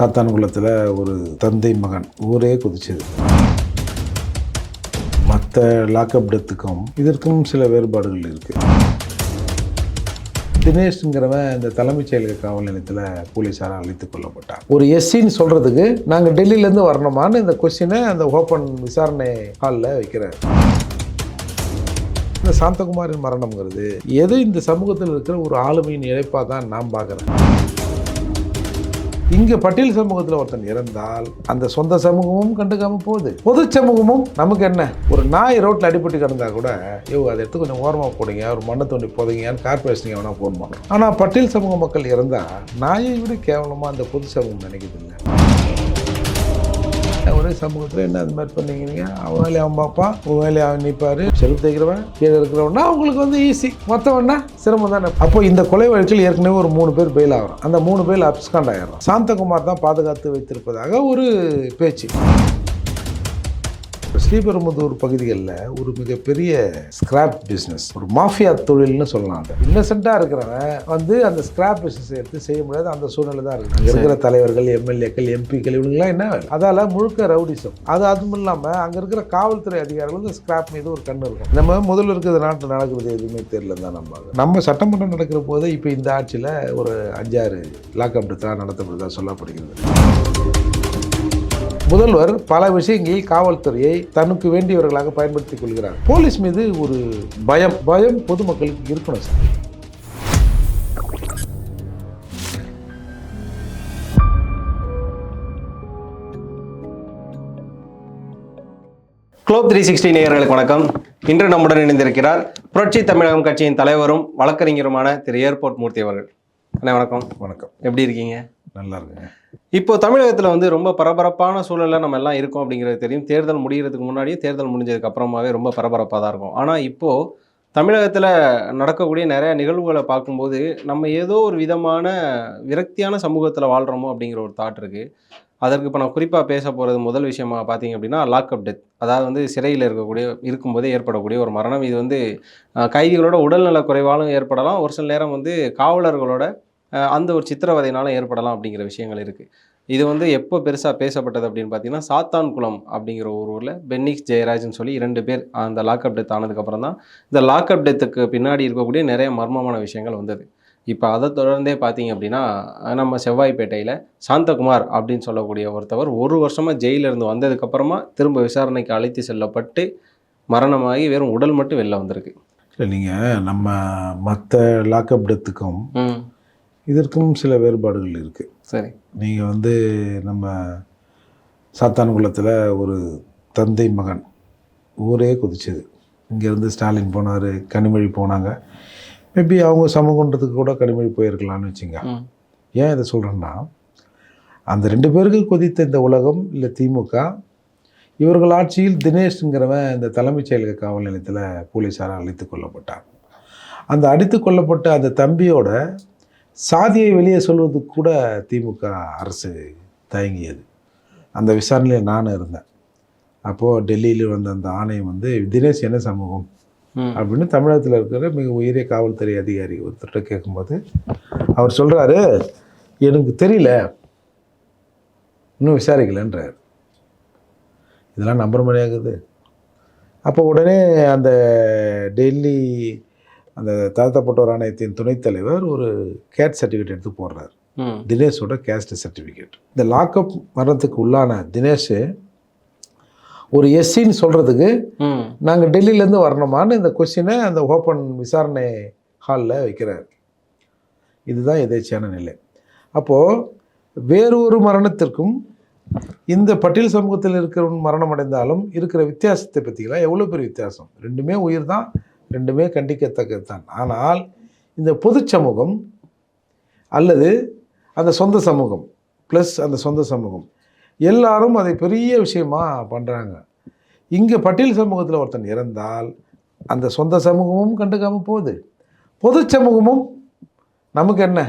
சாத்தான்குளத்தில் ஒரு தந்தை மகன் ஊரே குதிச்சது. மற்ற லாக்அப் டெத்துக்கும் இதற்கும் சில வேறுபாடுகள் இருக்குது தினேஷ்ங்கிறவன் இந்த தலைமைச் செயலக காவல் நிலையத்தில் போலீஸாரால் அழைத்துக் கொள்ளப்பட்டான். ஒரு எஸ்சின்னு சொல்கிறதுக்கு நாங்கள் டெல்லியிலேருந்து வரணுமான்னு இந்த கொஸ்டினை அந்த ஓப்பன் விசாரணை ஹாலில் வைக்கிறார். இந்த சாந்தகுமாரின் மரணம்ங்கிறது எது இந்த சமூகத்தில் இருக்கிற ஒரு ஆளுமையின் இழைப்பாக தான் நான் பார்க்குறேன். இங்கே பட்டியல் சமூகத்தில் ஒருத்தன் இறந்தால் அந்த சொந்த சமூகமும் கண்டுக்காமல் போகுது. பொது சமூகமும் நமக்கு என்ன? ஒரு நாய் ரோட்டில் அடிபட்டு கிடந்தா கூட ஐயோ அதை எடுத்து கொஞ்சம் ஓரமாக போடுங்க ஒரு மண்ணை தோண்டி போதுங்கன்னு கார்பரேஷனுக்கு எவனா ஃபோன் பண்ணுறோம் ஆனால் பட்டியல் சமூக மக்கள் இறந்தால் நாயை விட கேவலமாக அந்த பொது சமூகம் நினைக்கிறது இல்லை? ஒரே சமூகத்தில் என்ன அது மாதிரி பண்ணிக்கிறீங்க? அவன் வேலையை அவன் பார்ப்பான் உன் வேலையை அவன் நிற்பார் செருப்பு தைக்கிறவன் கீழே இருக்கிறவனா அவங்களுக்கு வந்து ஈஸி மற்றவன்னா சிரமம் தானே. அப்போ இந்த கொலை வழக்கில் ஏற்கனவே ஒரு மூணு பேர் பெயில் ஆகிறோம் அந்த மூணு பேர் அப்ஸ்காண்ட் ஆயிடுறான். சாந்தகுமார் தான் பாதுகாத்து வைத்திருப்பதாக ஒரு பேச்சு. ஸ்ரீபெரும்புதூர் பகுதிகளில் ஒரு மிகப்பெரிய ஸ்கிராப் பிஸ்னஸ் ஒரு மாஃபியா தொழில்னு சொல்லலாம் அதை. இன்னசென்ட்டாக இருக்கிறவன் வந்து அந்த ஸ்கிராப் பிஸ்னஸ் எடுத்து செய்ய முடியாது. அந்த சூழ்நிலை தான் இருக்குது அங்கே இருக்கிற தலைவர்கள் எம்எல்ஏக்கள் எம்பிக்கள் இவங்கெல்லாம் என்ன அதால் முழுக்க ரவுடிசம். அது அதுவும் இல்லாமல் அங்கே இருக்கிற காவல்துறை அதிகாரிகள் இந்த ஸ்கிராப் மீது ஒரு கண்ணு இருக்கும். நம்ம முதல்ல இருக்கிற நாட்டில் நடக்கிறது எதுவுமே தெரியல தான் நம்ம நம்ம சட்டமன்றம் நடக்கிற போது இப்போ இந்த ஆட்சியில் ஒரு அஞ்சாறு லாக்அப் தான் நடத்தப்படுதா சொல்லப்படுகிறது. முதல்வர் பல விஷயங்களில் காவல்துறையை தனக்கு வேண்டியவர்களாக பயன்படுத்திக் கொள்கிறார். போலீஸ் மீது ஒரு பயம் பயம் பொதுமக்களுக்கு இருக்கணும் சார். குளோப் த்ரீ சிக்ஸ்டி நேயர்களுக்கு வணக்கம். இன்று நம்முடன் இணைந்திருக்கிறார் புரட்சி தமிழகம் கட்சியின் தலைவரும் வழக்கறிஞருமான திரு. ஏர்போர்ட் மூர்த்தி அவர்கள். அண்ணா வணக்கம். வணக்கம். எப்படி இருக்கீங்க? நல்லா இருக்குங்க. இப்போ தமிழகத்தில் வந்து ரொம்ப பரபரப்பான சூழலில் நம்ம எல்லாம் இருக்கோம் அப்படிங்கிறது தெரியும். தேர்தல் முடிகிறதுக்கு முன்னாடியே தேர்தல் முடிஞ்சதுக்கு அப்புறமாவே ரொம்ப பரபரப்பாக தான் இருக்கும். ஆனால் இப்போது தமிழகத்தில் நடக்கக்கூடிய நிறைய நிகழ்வுகளை பார்க்கும்போது நம்ம ஏதோ ஒரு விதமான விரக்தியான சமூகத்தில் வாழ்கிறோமோ அப்படிங்கிற ஒரு தாட் இருக்குது அதற்கு இப்போ நான் குறிப்பாக பேச போகிறது முதல் விஷயமா பார்த்தீங்க அப்படின்னா லாக்அப் டெத் அதாவது வந்து சிறையில் இருக்கக்கூடிய இருக்கும்போதே ஏற்படக்கூடிய ஒரு மரணம். இது வந்து கைதிகளோட உடல்நல குறைவாலும் ஏற்படலாம். ஒரு சில நேரம் வந்து காவலர்களோட அந்த ஒரு சித்திரவதையினாலும் ஏற்படலாம் அப்படிங்கிற விஷயங்கள் இருக்குது இது வந்து எப்போ பெருசாக பேசப்பட்டது அப்படின்னு பார்த்தீங்கன்னா சாத்தான்குளம் அப்படிங்கிற ஒரு ஊரில் பென்னிக்ஸ் ஜெயராஜ்னு சொல்லி இரண்டு பேர் அந்த லாக்அப் டெத் ஆனதுக்கப்புறம் தான் இந்த லாக்அப் டெத்துக்கு பின்னாடி இருக்கக்கூடிய நிறைய மர்மமான விஷயங்கள் வந்தது. இப்போ அதை தொடர்ந்தே பார்த்தீங்க அப்படின்னா நம்ம செவ்வாய்ப்பேட்டையில் சாந்தகுமார் அப்படின்னு சொல்லக்கூடிய ஒருத்தவர் ஒரு வருஷமாக ஜெயிலிருந்து வந்ததுக்கப்புறமா திரும்ப விசாரணைக்கு அழைத்து செல்லப்பட்டு மரணமாகி வெறும் உடல் மட்டும் வெளில வந்திருக்கு. இல்லை நீங்கள் நம்ம மற்ற லாக்அப் டெத்துக்கும் இதற்கும் சில வேறுபாடுகள் இருக்குது சரி. நீங்கள் வந்து நம்ம சாத்தான்குளத்தில் ஒரு தந்தை மகன் ஊரே குதிச்சது. இங்கேருந்து ஸ்டாலின் போனார் கனிமொழி போனாங்க. மேபி அவங்க சமூகன்றதுக்கு கூட கனிமொழி போயிருக்கலாம்னு வச்சுங்க. ஏன் இதை சொல்கிறேன்னா அந்த ரெண்டு பேருக்கு கொதித்த இந்த உலகம் இல்லை திமுக இவர்கள் ஆட்சியில் தினேஷ்ங்கிறவன் இந்த தலைமைச் செயலக காவல் நிலையத்தில் போலீஸாரால் அழைத்து கொல்லப்பட்டான். அந்த அடித்து கொல்லப்பட்ட அந்த தம்பியோட சாதியை வெளியே சொல்வதுக்கு கூட திமுக அரசு தயங்கியது. அந்த விசாரணையில் நானும் இருந்தேன். அப்போது டெல்லியில் வந்த அந்த ஆணையம் வந்து தினேஷ் என்ன சமூகம்? அப்படின்னு தமிழகத்தில் இருக்கிற மிக உயரிய காவல்துறை அதிகாரி ஒருத்தர்கிட்ட கேட்கும்போது அவர் சொல்கிறாரு எனக்கு தெரியல. இன்னும் விசாரிக்கலன்றார். இதெல்லாம் நம்புற மாதிரியாகுது அப்போ உடனே அந்த டெல்லி அந்த தாழ்த்தப்பட்டோர் ஆணையத்தின் துணைத் தலைவர் ஒரு கேட் சர்டிஃபிகேட் எடுத்து போடுறார். தினேஷோட கேஸ்ட் சர்டிஃபிகேட். இந்த லாக்அப் மரணத்துக்கு உள்ளான தினேஷ் ஒரு எஸ்சின்னு சொல்கிறதுக்கு நாங்கள் டெல்லியிலேருந்து வரணுமான்னு இந்த கொஸ்டினை அந்த ஓப்பன் விசாரணை ஹாலில் வைக்கிறார். இதுதான் எதேச்சியான நிலை. அப்போது வேறு ஒரு மரணத்திற்கும் இந்த பட்டியல் சமூகத்தில் இருக்கிறவன் மரணம் அடைந்தாலும் இருக்கிற வித்தியாசத்தை பற்றிக்கலாம் எவ்வளோ பெரிய வித்தியாசம்? ரெண்டுமே உயிர் தான் ரெண்டுமே கண்டிக்கத்தக்கது தான் ஆனால் இந்த பொது சமூகம் அல்லது அந்த சொந்த சமூகம் ப்ளஸ் அந்த சொந்த சமூகம் எல்லாரும் அதை பெரிய விஷயமாக பண்ணுறாங்க இங்கே பட்டியல் சமூகத்தில் ஒருத்தன் இறந்தால் அந்த சொந்த சமூகமும் கண்டுக்காமல் போகுது. பொது சமூகமும் நமக்கு என்ன?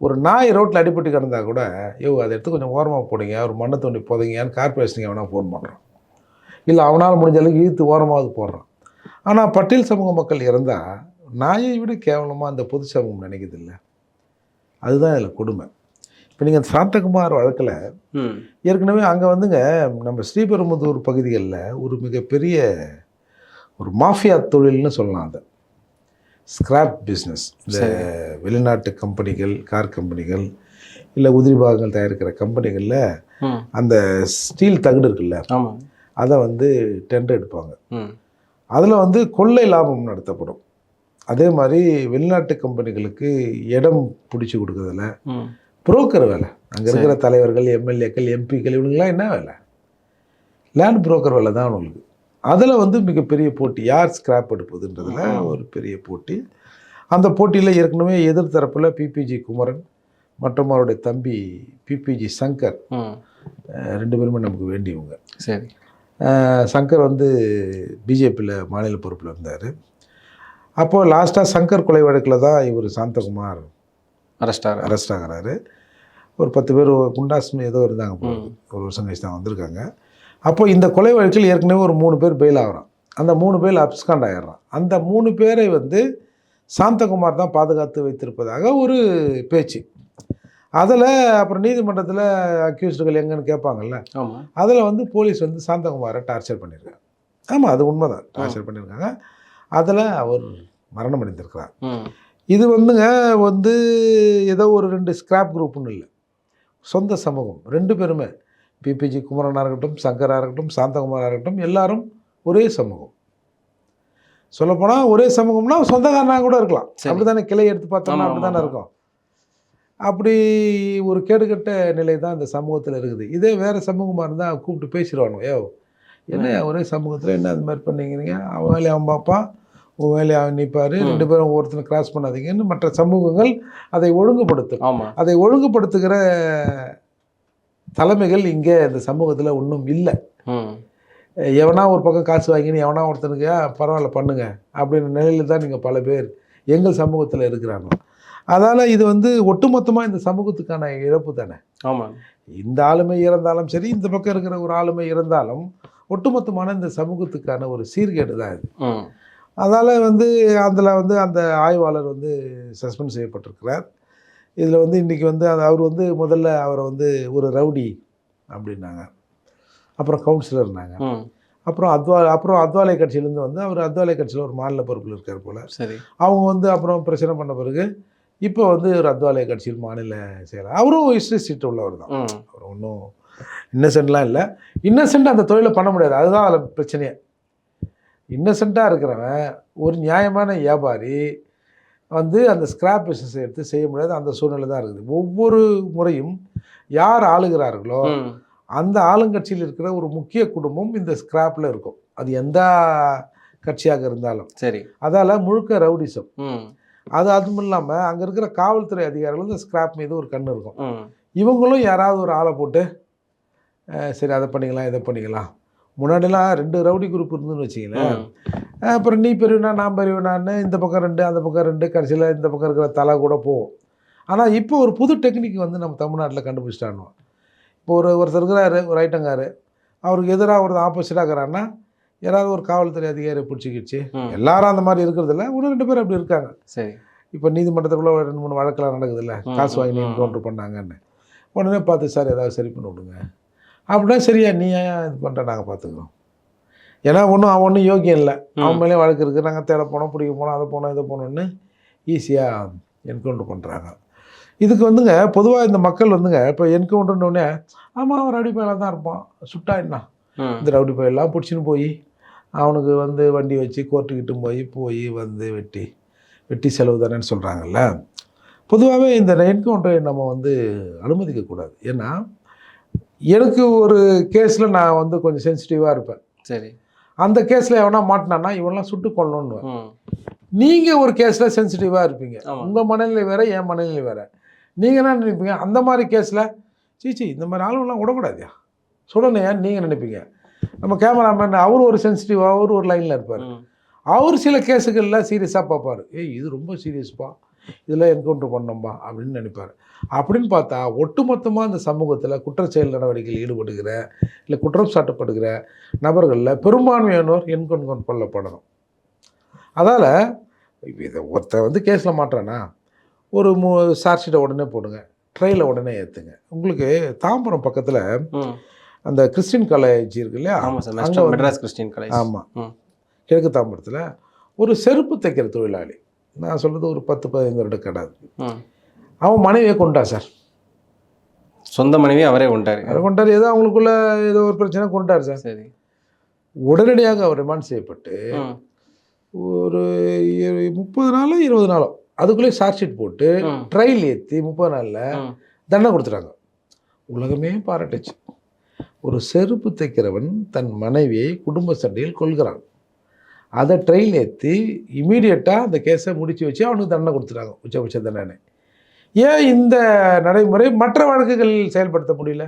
ஒரு நாய் ரோட்டில் அடிபட்டு கிடந்தால் கூட ஐயோ அதை எடுத்து கொஞ்சம் ஓரமாக போடுங்க ஒரு மண்ணை தோண்டி போதுங்கன்னு கார்பரேஷனுக்கு எவனா ஃபோன் பண்ணுறான் இல்லை அவனால் முடிஞ்ச அளவுக்கு இழுத்து ஓரமாவது போடுறான். ஆனால் பட்டியல் சமூக மக்கள் இறந்தால் நாயை விட கேவலமாக அந்த பொது சமூகம் நினைக்குது இல்லை அதுதான் இதில் கொடுமை. இப்போ நீங்கள் சாந்தகுமார் வழக்கில் ஏற்கனவே அங்கே வந்துங்க நம்ம ஸ்ரீபெரும்புதூர் பகுதிகளில் ஒரு மிகப்பெரிய ஒரு மாஃபியா தொழில்னு சொல்லலாம் அதை. ஸ்கிராப் பிஸ்னஸ் இந்த. வெளிநாட்டு கம்பெனிகள் கார் கம்பெனிகள் இல்லை உதிரி பாகங்கள் தயாரிக்கிற கம்பெனிகளில் அந்த ஸ்டீல் தகடு இருக்குல்ல? அதை வந்து டெண்டர் எடுப்பாங்க. அதில் வந்து கொள்ளை லாபம் நடத்தப்படும். அதே மாதிரி வெளிநாட்டு கம்பெனிகளுக்கு இடம் பிடிச்சி கொடுக்கறதுல புரோக்கர் வேலை. அங்கே இருக்கிற தலைவர்கள் எம்எல்ஏக்கள் எம்பிக்கள் இவனுங்களாம் என்ன வேலை? லேண்ட் புரோக்கர் வேலை தான் அவங்களுக்கு. அதில் வந்து மிகப்பெரிய போட்டி யார் ஸ்கிராப் எடுப்பதுன்றதுல. ஒரு பெரிய போட்டி. அந்த போட்டியில் ஏற்கனவே எதிர்த்தரப்பில் பிபிஜி குமரன் மற்றும் அவருடைய தம்பி பிபிஜி சங்கர் ரெண்டு பேருமே நமக்கு வேண்டியவங்க. சரி. சங்கர் வந்து பிஜேபியில் மாநில பொறுப்பில் இருந்தார். அப்போது லாஸ்ட்டாக சங்கர் கொலை வழக்கில் தான் இவர் சாந்தகுமார் அரெஸ்ட் ஆகிற அரெஸ்ட் ஆகுறாரு ஒரு பத்து பேர் குண்டாஸ்னு ஏதோ இருந்தாங்க. ஒரு வருஷம் கழிச்சு தான் வந்திருக்காங்க. அப்போ இந்த கொலை வழக்கில் ஏற்கனவே ஒரு மூணு பேர் பெயில் ஆகுறான். அந்த மூணு பேர் அப்ஸ்காண்ட் ஆயிடுறான். அந்த மூணு பேரை வந்து சாந்தகுமார் தான் பாதுகாத்து வைத்திருப்பதாக ஒரு பேச்சு. அதில் அப்புறம் நீதிமன்றத்தில் அக்யூஸ்டுகள் எங்கன்னு கேட்பாங்கல்ல. அதில் வந்து போலீஸ் வந்து சாந்தகுமாரை டார்ச்சர் பண்ணியிருக்காங்க ஆமாம் அது உண்மைதான். டார்ச்சர் பண்ணியிருக்காங்க அதில் அவர் மரணம் அடைந்திருக்கிறார். இது வந்துங்க வந்து ஏதோ ஒரு ரெண்டு ஸ்கிராப் குரூப்னு இல்லை. சொந்த சமூகம் ரெண்டு பேருமே. பிபிஜி குமரனாக இருக்கட்டும் சங்கராக இருக்கட்டும் சாந்தகுமாராக இருக்கட்டும் எல்லாரும் ஒரே சமூகம். சொல்லப்போனால் ஒரே சமூகம்னா சொந்தக்காரனாக கூட இருக்கலாம். அப்படி தானே கிளை எடுத்து பார்த்தோம்னா அப்படி தானே. இருக்கும். அப்படி ஒரு கேடுகட்ட நிலை தான் இந்த சமூகத்தில் இருக்குது. இதே வேறு சமூகமாக இருந்தால் கூப்பிட்டு பேசிடுவானு ஏ என்ன ஒரே சமூகத்தில் என்ன? அது மாதிரி பண்ணீங்க அவன் வேலையை அவன் பார்ப்பான் உன் வேலையை அவன் நிற்பார். ரெண்டு பேரும் ஒருத்தனை கிராஸ் பண்ணாதீங்கன்னு மற்ற சமூகங்கள் அதை ஒழுங்குபடுத்தும் ஆமாம் அதை ஒழுங்குபடுத்துகிற தலைமைகள் இங்கே இந்த சமூகத்தில் ஒன்றும் இல்லை. எவனா ஒரு பக்கம் காசு வாங்கின்னு எவனா ஒருத்தனுக்கு "ஆ, பரவாயில்ல பண்ணுங்க அப்படின்ற நிலையில தான் நீங்கள் பல பேர் எங்கள் சமூகத்தில் இருக்கிறாங்க. அதால் இது வந்து ஒட்டுமொத்தமாக இந்த சமூகத்துக்கான இழப்பு தானே. ஆமாம் இந்த ஆளுமை இறந்தாலும் சரி இந்த பக்கம் இருக்கிற ஒரு ஆளுமை இருந்தாலும் ஒட்டுமொத்தமான இந்த சமூகத்துக்கான ஒரு சீர்கேடு தான் இது. அதால் வந்து அதில் வந்து அந்த ஆய்வாளர் வந்து சஸ்பெண்ட் செய்யப்பட்டிருக்கிறார். இதில் வந்து இன்றைக்கி வந்து அது அவர் வந்து முதல்ல அவரை வந்து ஒரு ரவுடி அப்படின்னாங்க. அப்புறம் கவுன்சிலர்னாங்க அப்புறம் அத்வா அப்புறம் அத்வாலை கட்சியிலேருந்து வந்து அவர் அத்வாலை கட்சியில் ஒரு மாநில பொறுப்பில் இருக்கார் போல். சரி. அவங்க வந்து அப்புறம் பிரச்சனை பண்ண பிறகு இப்போ வந்து ஒரு அத்வாலை கட்சியில் மாநில செயலர். அவரும் ஹிஸ்ட்ரி சீட் உள்ளவர் தான். அவர் ஒன்றும் இன்னசென்ட்லாம் இல்லை. இன்னசென்ட் அந்த தொழிலை பண்ண முடியாது. அதுதான் அதில் பிரச்சனையே. இன்னசென்ட்டாக இருக்கிறவன் ஒரு நியாயமான வியாபாரி வந்து அந்த ஸ்கிராப் பிஸ்னஸ் எடுத்து செய்ய முடியாது. அந்த சூழ்நிலை தான் இருக்குது. ஒவ்வொரு முறையும் யார் ஆளுகிறார்களோ அந்த ஆளுங்கட்சியில் இருக்கிற ஒரு முக்கிய குடும்பம் இந்த ஸ்கிராப்பில் இருக்கும். அது எந்த கட்சியாக இருந்தாலும். சரி. அதால் முழுக்க ரவுடிசம். அது அதுவும் இல்லாமல் அங்கே இருக்கிற காவல்துறை அதிகாரிகள் இந்த ஸ்கிராப் மீது ஒரு கண் இருக்கும். இவங்களும் யாராவது ஒரு ஆளை போட்டு சரி அதை பண்ணிக்கலாம் இதை பண்ணிக்கலாம். முன்னாடிலாம் ரெண்டு ரவுடி குரூப் இருந்துன்னு வச்சிங்களேன் அப்புறம் நீ பெரியவனா நான் பெரியவனான்னு இந்த பக்கம் ரெண்டு அந்த பக்கம் ரெண்டு கடைசியில் இந்த பக்கம் இருக்கிற தலை கூட போகும். ஆனால் இப்போ ஒரு புது டெக்னிக் வந்து நம்ம தமிழ்நாட்டில் கண்டுபிடிச்சிட்டானோ இப்போ ஒரு ஒருத்தர் இருக்கிறாரு ஒரு ஐட்டங்காரு. அவருக்கு எதிராக ஒருத்தர் ஆப்போசிட்டாக இருக்கிறான்னா யாராவது ஒரு காவல்துறை அதிகாரி பிடிச்சிக்கிச்சு. ம். எல்லாரும் அந்த மாதிரி இருக்கிறதில்ல. ஒன்று ரெண்டு பேர் அப்படி இருக்காங்க. சரி. இப்போ நீதிமன்றத்துக்குள்ள ஒரு ரெண்டு மூணு வழக்கெல்லாம் நடக்குதுல்ல. காசு வாங்கி. என்கவுண்டர் பண்ணாங்கன்னு. உடனே பார்த்து சார் ஏதாவது சரி பண்ணி விடுங்க அப்படின்னா சரியா நீ ஏன் இது பண்ணுற நாங்கள் பார்த்துக்குறோம். ஏன்னா ஒன்றும் அவன் ஒன்றும் யோக்கியம் இல்லை. அவன் மேலே வழக்கு இருக்குது நாங்கள் தேட போனோம் பிடிக்க போனோம் அதை போனோம் இதை போனோம்னு ஈஸியாக என்கவுண்டர் பண்ணுறாங்க இதுக்கு வந்துங்க பொதுவாக இந்த மக்கள் வந்துங்க இப்போ என்கவுண்டர்னோடனே ஆமாம் அவன் ரவுடி பயிலாக தான் இருப்பான். சுட்டா என்ன? இந்த ரவுடி பயிலெலாம் பிடிச்சின்னு போய் அவனுக்கு வந்து வண்டி வச்சு கோர்ட்டுக்கிட்டு போய் போய் வந்து வெட்டி வெட்டி செலவு தானேன்னு சொல்கிறாங்கல்ல பொதுவாகவே இந்த என்கவுண்டரை நம்ம வந்து அனுமதிக்கக்கூடாது. ஏன்னா எனக்கு ஒரு கேஸில் நான் வந்து கொஞ்சம் சென்சிட்டிவாக இருப்பேன். சரி. அந்த கேஸில் எவனா மாட்டினான்னா இவனெல்லாம் சுட்டு கொள்ளணுன்னு ம் நீங்கள் ஒரு கேஸில் சென்சிட்டிவாக இருப்பீங்க. உங்கள் மனநிலை வேறு என் மனநிலை வேறு. நீங்கள் என்ன நினைப்பீங்க? அந்த மாதிரி கேஸில் சீச்சி இந்த மாதிரி ஆளுங்கெல்லாம் விடக்கூடாதியா? சுடணும் நீங்கள் நினைப்பீங்க? நம்ம கேமராமேன் அவர் ஒரு சென்சிட்டிவாக அவர் ஒரு லைனில் இருப்பார். அவர் சில கேஸுகளில் சீரியஸாக பார்ப்பார். ஏய் இது ரொம்ப சீரியஸ்ப்பா இதில் என்கவுண்டர் பண்ணோம்பா அப்படின்னு நினைப்பார். அப்படின்னு பார்த்தா ஒட்டுமொத்தமாக இந்த சமூகத்தில் குற்றச்செயல் நடவடிக்கையில் ஈடுபடுகிற இல்லை குற்றம் சாட்டப்படுகிற நபர்களில் பெரும்பான்மையானோர் என்கவுண்டர் கொல்லப்படணும் அதால் இதை ஒருத்தன் வந்து கேஸில் மாட்டுறானா? ஒரு மூ சார்ஜ் ஷீட்டை உடனே போடுங்க. ட்ரெயிலை உடனே ஏற்றுங்க உங்களுக்கு தாம்பரம் பக்கத்தில் அந்த கிறிஸ்டின் காலேஜ் இருக்கு இல்லையா ஆமாம் மெட்ராஸ் கிறிஸ்டின் காலேஜ் ஆமாம். கிழக்கு தாம்பரத்தில் ஒரு செருப்பு தைக்கிற தொழிலாளி. நான் சொல்கிறது ஒரு பத்து பதினைந்து வருட கடை அவன் மனைவியை கொண்டா சார். சொந்த மனைவி அவரே கொண்டாரு. அதை கொண்டார் ஏதோ அவங்களுக்குள்ள ஏதோ ஒரு பிரச்சனை கொண்டார் சார். சரி. உடனடியாக அவர் ரிமாண்ட் செய்யப்பட்டு ஒரு முப்பது நாளோ இருபது நாளோ அதுக்குள்ளே சார்ஜ் ஷீட் போட்டு. ட்ரையல் ஏற்றி முப்பது நாளில். தண்டனை கொடுத்துட்டாங்க. உலகமே பாராட்டுச்சு. ஒரு செருப்பு தைக்கிறவன் தன் மனைவியை குடும்ப சண்டையில் கொள்கிறான் அதை ட்ரெயில் ஏற்றி இமீடியட்டாக அந்த கேஸை முடிச்சு வச்சு அவனுக்கு தண்டனை கொடுத்துட்டாங்க உச்சபட்ச தண்டனை ஏன் இந்த நடைமுறை மற்ற வழக்குகளில் செயல்படுத்த முடியல?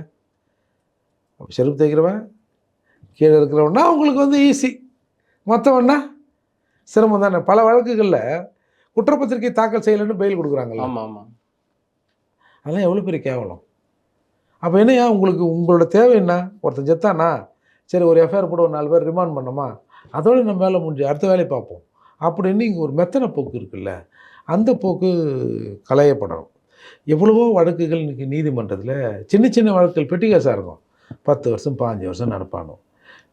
அப்ப செருப்பு தைக்கிறவன் கீழே இருக்கிறவன்னா அவங்களுக்கு வந்து ஈஸி மற்றவன்னா சிரமம் தானே. பல வழக்குகளில் குற்றப்பத்திரிக்கை தாக்கல் செய்யலைன்னு பெயில் கொடுக்குறாங்கல்ல. ஆமாம் ஆமாம் அதெல்லாம் எவ்வளோ பெரிய கேவலம்? அப்போ என்னையா உங்களுக்கு உங்களோட தேவை என்ன? ஒருத்தன் செத்தானா? சரி ஒரு எஃப்ஐஆர் போட ஒரு நாலு பேர் ரிமாண்ட் பண்ணோமா அதோட நம்ம வேலை முடிஞ்சு அடுத்த வேலையை பார்ப்போம். அப்படின்னு இங்கே ஒரு மெத்தனை போக்கு இருக்குல்ல அந்த போக்கு களையப்படணும். எவ்வளவோ வழக்குகள் இன்றைக்கி நீதிமன்றத்தில் சின்ன சின்ன வழக்குகள் பெட்டி கேஸாக இருக்கும். பத்து வருஷம் பாஞ்சு வருஷம் நடப்பானோ?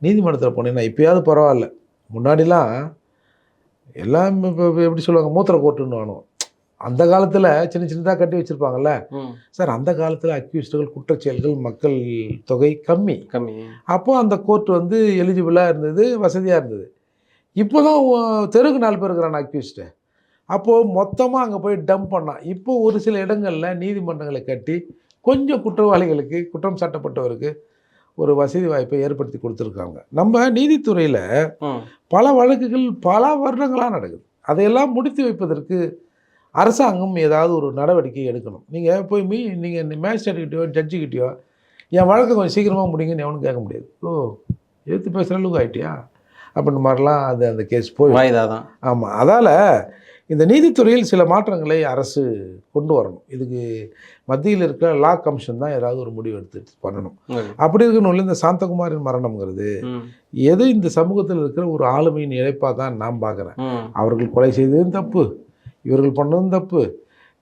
நீதிமன்றத்தில் போனீங்கன்னா இப்போயாவது பரவாயில்ல. முன்னாடிலாம் எல்லாம் இப்போ எப்படி சொல்லுவாங்க மூத்திர கோட்டுன்னு வேணும் அந்த காலத்தில் சின்ன சின்னதாக கட்டி வச்சுருப்பாங்கல்ல? சார் அந்த காலத்தில் அக்யூஸ்டுகள் குற்றச்செயல்கள் மக்கள் தொகை கம்மி. கம்மி. அப்போது அந்த கோர்ட் வந்து எலிஜிபிளாக இருந்தது வசதியாக இருந்தது. இப்போ தான் தெருக்கு நாலு பேர் இருக்கிறான் அக்யூஸ்டு. அப்போது மொத்தமாக அங்கே போய் டம்ப் பண்ணான் இப்போ ஒரு சில இடங்களில் நீதிமன்றங்களை கட்டி கொஞ்சம் குற்றவாளிகளுக்கு குற்றம் சாட்டப்பட்டவருக்கு ஒரு வசதி வாய்ப்பை ஏற்படுத்தி கொடுத்துருக்காங்க. நம்ம நீதித்துறையில் பல வழக்குகள் பல வருடங்களாக நடக்குது. அதையெல்லாம் முடித்து வைப்பதற்கு அரசாங்கம் ஏதாவது ஒரு நடவடிக்கை எடுக்கணும். நீங்கள் போய் மீ நீங்கள் மேஜிஸ்ட்ரேட்கிட்டயோ ஜட்ஜுக்கிட்டயோ என் வழக்கை கொஞ்சம் சீக்கிரமாக முடிங்கன்னு எவனும் கேட்க முடியாது. ஓ எடுத்து பேசுகிற அளவுக்கு ஆயிட்டியா? அப்படின்ற மாதிரிலாம் அது அந்த கேஸ் போய் தான். ஆமாம் அதால் இந்த நீதித்துறையில் சில மாற்றங்களை அரசு கொண்டு வரணும். இதுக்கு மத்தியில் இருக்கிற லா கமிஷன் தான் ஏதாவது ஒரு முடிவு எடுத்து பண்ணணும். அப்படி இருக்கணும் இந்த சாந்தகுமாரின் மரணம்ங்கிறது எது இந்த சமூகத்தில் இருக்கிற ஒரு ஆளுமையின் இழைப்பாக தான் நான் பார்க்குறேன் அவர்கள் கொலை செய்ததும் தப்பு. இவர்கள் பண்ணதும் தப்பு.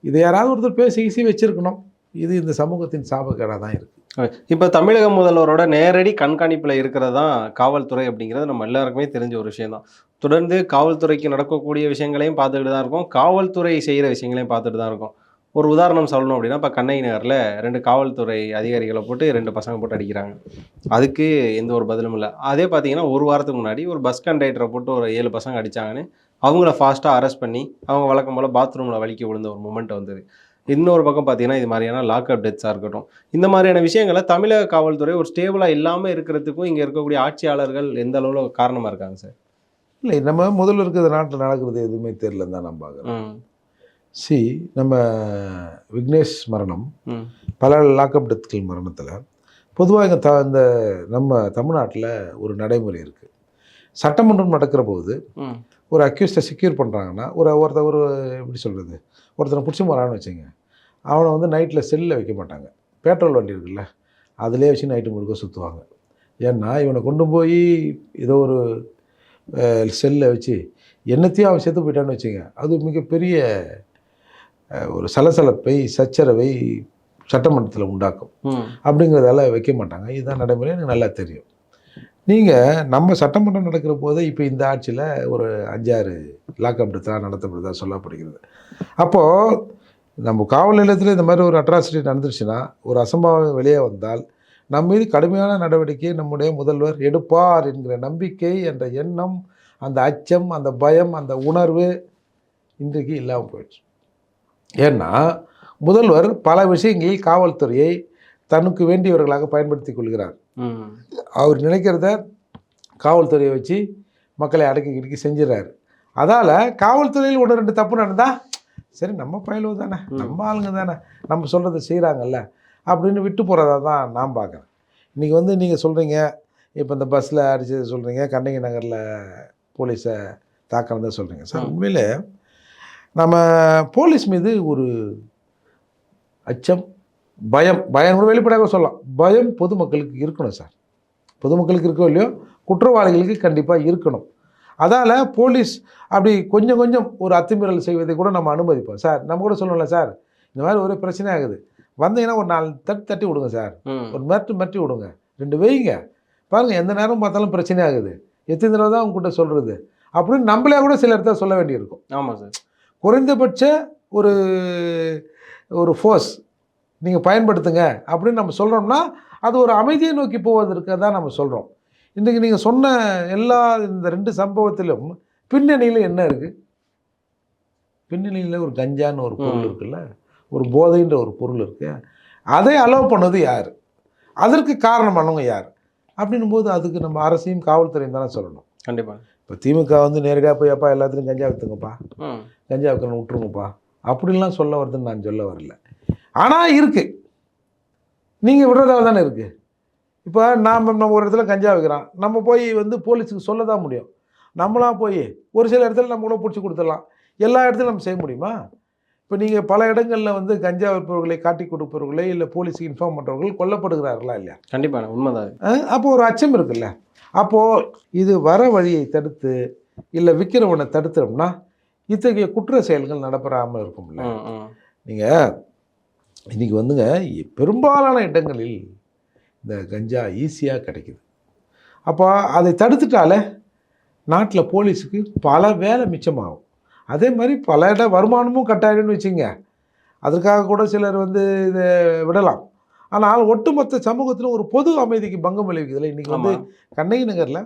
இதை யாராவது ஒருத்தர் பேசி ஈசி வச்சிருக்கணும். இது இந்த சமூகத்தின் சாபக்கேடாக தான் இருக்குது இப்போ தமிழக முதல்வரோட நேரடி கண்காணிப்பில் இருக்கிறது தான் காவல்துறை அப்படிங்கிறது நம்ம எல்லாருக்குமே தெரிஞ்ச ஒரு விஷயம் தான். தொடர்ந்து காவல்துறைக்கு நடக்கக்கூடிய விஷயங்களையும் பார்த்துக்கிட்டு தான் இருக்கோம். காவல்துறை செய்கிற விஷயங்களையும் பார்த்துட்டு தான் இருக்கும். ஒரு உதாரணம் சொல்லணும் அப்படின்னா இப்போ கண்ணை நகரில் ரெண்டு காவல்துறை அதிகாரிகளை போட்டு ரெண்டு பசங்க போட்டு அடிக்கிறாங்க. அதுக்கு எந்த ஒரு பதிலும் இல்லை. அதே பார்த்தீங்கன்னா ஒரு வாரத்துக்கு முன்னாடி ஒரு பஸ் கண்டக்டரை போட்டு ஒரு ஏழு பசங்க அடித்தாங்கன்னு அவங்கள ஃபாஸ்ட்டாக அரெஸ்ட் பண்ணி அவங்க வழக்கம் போல் பாத்ரூமில் வலிக்க விழுந்த ஒரு மூமெண்ட் வந்தது. இன்னொரு பக்கம் பார்த்தீங்கன்னா இது மாதிரியான லாக்அப் டெத்ஸாக இருக்கட்டும். இந்த மாதிரியான விஷயங்களை தமிழக காவல்துறை ஒரு ஸ்டேபிளாக இல்லாமல் இருக்கிறதுக்கும் இங்கே இருக்கக்கூடிய ஆட்சியாளர்கள் எந்த அளவில் காரணமாக இருக்காங்க சார் இல்லை நம்ம முதல்ல இருக்கிற நாட்டில் நடக்கிறது எதுவுமே தெரியலன்னு தான் நான் பார்க்குறேன். ம். சி நம்ம விக்னேஷ் மரணம் பல லாக்அப் டெத்கள் மரணத்தில். பொதுவாக இங்கே த இந்த நம்ம தமிழ்நாட்டில் ஒரு நடைமுறை இருக்குது சட்டமன்றம் நடக்கிற போது ஒரு அக்யூஸ்டை செக்யூர் பண்ணுறாங்கன்னா ஒரு ஒருத்தர் ஒரு எப்படி சொல்கிறது ஒருத்தனை பிடிச்சி போகிறான்னு வச்சுங்க அவனை வந்து நைட்டில் செல்லில் வைக்க மாட்டாங்க. பெட்ரோல் வண்டி இருக்குல்ல அதிலே வச்சு நைட்டு முழுக்க சுற்றுவாங்க ஏன்னா இவனை கொண்டு போய் ஏதோ ஒரு செல்லில் வச்சு என்னத்தையும் அவன் செத்து போயிட்டான்னு வச்சுங்க அது மிகப்பெரிய ஒரு சலசலப்பை சச்சரவை சட்டமன்றத்தில் உண்டாக்கும். ம். அப்படிங்கிறதால வைக்க மாட்டாங்க. இதுதான் நடைமுறை எனக்கு நல்லா தெரியும். நீங்கள் நம்ம சட்டமன்றம் நடக்கிற போதே இப்போ இந்த ஆட்சியில் ஒரு அஞ்சாறு லாக்அப் டெத்தாக நடத்தப்படுதா சொல்லப்படுகிறது. அப்போது நம்ம காவல் நிலையத்தில் இந்த மாதிரி ஒரு அட்ராசிட்டி நடந்துருச்சுன்னா ஒரு அசம்பாவிதம் வெளியே வந்தால் நம்ம மீது கடுமையான நடவடிக்கை நம்முடைய முதல்வர் எடுப்பார் என்கிற நம்பிக்கை என்ற எண்ணம் அந்த அச்சம் அந்த பயம் அந்த உணர்வு இன்றைக்கு இல்லாமல் போயிடுச்சு. ஏன்னா முதல்வர் பல விஷயங்களில் காவல்துறையை தனக்கு வேண்டியவர்களாக பயன்படுத்தி கொள்கிறார். அவர் நினைக்கிறத காவல்துறையை வச்சு மக்களை அடக்கி கிடக்கி செஞ்சிடறாரு. அதால் காவல்துறையில் ஒன்று ரெண்டு தப்பு நடந்தா சரி நம்ம பயலுவ தானே நம்ம ஆளுங்க தானே நம்ம சொல்கிறத செய்கிறாங்கல்ல அப்படின்னு விட்டு போகிறதா தான் நான் பார்க்குறேன். இன்றைக்கி வந்து நீங்கள் சொல்கிறீங்க இப்போ இந்த பஸ்ஸில் அடிச்சது சொல்கிறீங்க கண்ணகி நகரில் போலீஸை தாக்கிறதா சொல்கிறீங்க சார். உண்மையிலே நம்ம போலீஸ் மீது ஒரு அச்சம் பயம் பயம் கூட வெளிப்படையாக சொல்லலாம். பயம் பொதுமக்களுக்கு இருக்கணும் சார். பொதுமக்களுக்கு இருக்கோ இல்லையோ குற்றவாளிகளுக்கு கண்டிப்பாக இருக்கணும். அதால் போலீஸ் அப்படி கொஞ்சம் கொஞ்சம் ஒரு அத்துமீறல் செய்வதை கூட நம்ம அனுமதிப்போம். சார் நம்ம கூட சொல்லணும்ல சார். இந்த மாதிரி ஒரு பிரச்சனை ஆகுது. வந்தீங்கன்னா ஒரு நாலு தட்டி தட்டி விடுங்க சார். ஒரு மிரட்டு மிரட்டி விடுங்க. ரெண்டு வைங்க. பாருங்கள் எந்த நேரம் பார்த்தாலும் பிரச்சனை ஆகுது. எத்தனை தடவை தான் உங்ககிட்ட சொல்கிறது அப்படின்னு நம்மளே கூட சில இடத்துல சொல்ல வேண்டியிருக்கும். ஆமாம் சார். குறைந்தபட்ச ஒரு ஒரு ஃபோர்ஸ் நீங்கள் பயன்படுத்துங்க அப்படின்னு நம்ம சொல்கிறோம்னா அது ஒரு அமைதியை நோக்கி போவதற்கு தான் நம்ம சொல்கிறோம் இன்றைக்கி நீங்கள் சொன்ன எல்லா இந்த ரெண்டு சம்பவத்திலும் பின்னணியில் என்ன இருக்குது பின்னணியில் ஒரு கஞ்சான்னு ஒரு பொருள். இருக்குல்ல? ஒரு போதைன்ற ஒரு பொருள் இருக்கு. அதை அலோவ் பண்ணது யார்? அதற்கு காரணமானவங்க யார்? அப்படின்னும் போது அதுக்கு நம்ம அரசையும் காவல்துறையும் தானே சொல்லணும். கண்டிப்பாக இப்போ திமுக வந்து நேரடியாக போய் அப்பா எல்லாத்துலையும் கஞ்சா விற்றுங்கப்பா கஞ்சா விற்கிறவங்க விட்டுருங்கப்பா. அப்படிலாம் சொல்ல வருதுன்னு நான் சொல்ல வரல. ஆனால் இருக்குது நீங்கள் விடுறதால தானே இருக்குது இப்போ நாம் நம்ம ஒரு இடத்துல கஞ்சா விற்கிறோம் நம்ம போய் வந்து போலீஸுக்கு சொல்ல தான் முடியும். நம்மளாம் போய் ஒரு சில இடத்துல நம்ம கூட பிடிச்சி கொடுத்துடலாம். எல்லா இடத்துலையும் நம்ம செய்ய முடியுமா? இப்போ நீங்கள் பல இடங்களில் வந்து கஞ்சா விற்பவர்களை காட்டி கொடுப்பவர்களை இல்லை போலீஸுக்கு இன்ஃபார்ம் பண்ணுறவர்கள் கொல்லப்படுகிறார்களா இல்லையா? கண்டிப்பாக உண்மைதான். அது. அஹ் அப்போ ஒரு அச்சம் இருக்குல்ல. அப்போது இது வர வழியை தடுத்து இல்லை விற்கிறவனை தடுத்துட்டோம்னா இத்தகைய குற்ற செயல்கள் நடைபெறாமல் இருக்கும்ல. நீங்கள் இன்றைக்கி வந்துங்க பெரும்பாலான இடங்களில் இந்த கஞ்சா ஈஸியாக கிடைக்குது. அப்போ அதை தடுத்துட்டாலே நாட்டில் போலீஸுக்கு பல வேலை மிச்சமாகும். அதே மாதிரி பல இட வருமானமும் கட்டாயம்னு வச்சுங்க அதற்காக கூட சிலர் வந்து இதை விடலாம். ஆனால் ஒட்டுமொத்த சமூகத்தில் ஒரு பொது அமைதிக்கு பங்கம் விளைவிக்குதுல இன்றைக்கி வந்து கண்ணகி நகரில்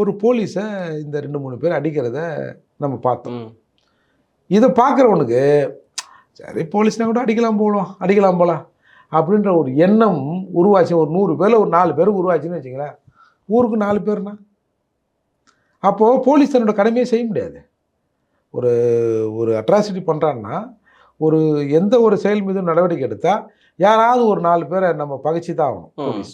ஒரு போலீஸை இந்த ரெண்டு மூணு பேர் அடிக்கிறத நம்ம பார்த்தோம். இதை பார்க்குறவனுக்கு சரி போலீஸ்னா கூட அடிக்கலாம் போகலாம் அடிக்கலாம் போகலாம் அப்படின்ற ஒரு எண்ணம் உருவாச்சு. ஒரு நூறு பேரில் ஒரு நாலு பேர் உருவாச்சுன்னு வச்சுங்களேன் ஊருக்கு நாலு பேர்னா? அப்போது போலீஸ் தன்னோட கடமையை செய்ய முடியாது. ஒரு ஒரு அட்ராசிட்டி பண்ணுறான்னா ஒரு எந்த ஒரு செயல் மீதும் நடவடிக்கை எடுத்தால் யாராவது ஒரு நாலு பேரை நம்ம பகைச்சி தான் ஆகணும். போலீஸ்.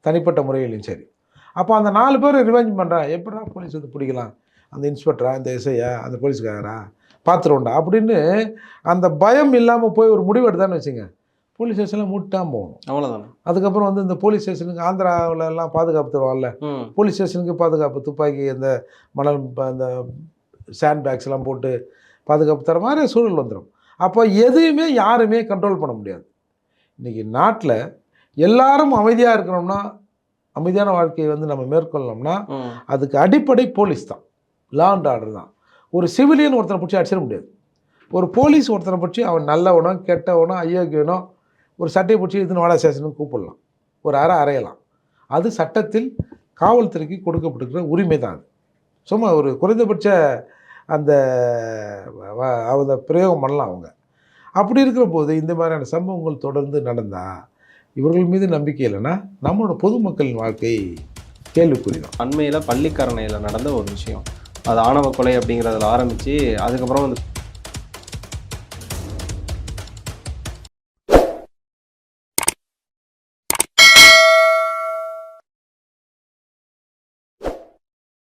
தனிப்பட்ட முறையிலையும் சரி. அப்போ அந்த நாலு பேர் ரிவெஞ்ச் பண்ணுறான் எப்படா போலீஸ் வந்து பிடிக்கலாம்? அந்த இன்ஸ்பெக்டரா அந்த எஸ்ஐயா அந்த போலீஸ்காரரா? பார்த்துருவோண்டா அப்படின்னு அந்த பயம் இல்லாமல் போய் ஒரு முடிவு எடுத்தான்னு வச்சுங்க. போலீஸ் ஸ்டேஷனில் மூட்டான் போகணும். அவ்வளோதானே அதுக்கப்புறம் வந்து இந்த போலீஸ் ஸ்டேஷனுக்கு ஆந்திராவுல எல்லாம் பாதுகாப்பு தருவாங்கல்ல போலீஸ் ஸ்டேஷனுக்கு பாதுகாப்பு துப்பாக்கி அந்த மணல் அந்த சாண்ட் பேக்ஸ் எல்லாம் போட்டு பாதுகாப்பு தர மாதிரி சூழல் வந்துடும் அப்போ எதையுமே யாருமே கண்ட்ரோல் பண்ண முடியாது. இன்றைக்கி நாட்டில் எல்லாரும் அமைதியாக இருக்கணும்னா அமைதியான வாழ்க்கையை வந்து நம்ம மேற்கொள்ளணும்னா அதுக்கு அடிப்படை போலீஸ் தான். லா அண்ட் ஆர்டர் தான். ஒரு சிவிலியன் ஒருத்தனை பிடிச்சி அடிச்சிட முடியாது. ஒரு போலீஸ் ஒருத்தனை பிடிச்சி அவன் நல்லவனோ கெட்டவனோ அயோக்கியனோ ஒரு சட்டையை பிடிச்சி இதுன்னு வாடா ஸ்டேஷனுக்கு கூப்பிடலாம். ஒரு அறை அறையலாம். அது சட்டத்தில் காவல்துறைக்கு கொடுக்கப்பட்டிருக்கிற உரிமை தான் அது. சும்மா ஒரு குறைந்தபட்ச அந்த வ- அந்த பிரயோகம் பண்ணலாம் அவங்க. அப்படி இருக்கிற போது இந்த மாதிரியான சம்பவங்கள் தொடர்ந்து நடந்தால் இவர்கள் மீது நம்பிக்கை இல்லைன்னா நம்மளோட பொதுமக்களின் வாழ்க்கை கேள்விக்குறி தான். அண்மையில் பள்ளிக்கரணையில் நடந்த ஒரு விஷயம். அது ஆணவ கொலை அப்படிங்கிறதுல ஆரம்பித்து அதுக்கப்புறம் வந்து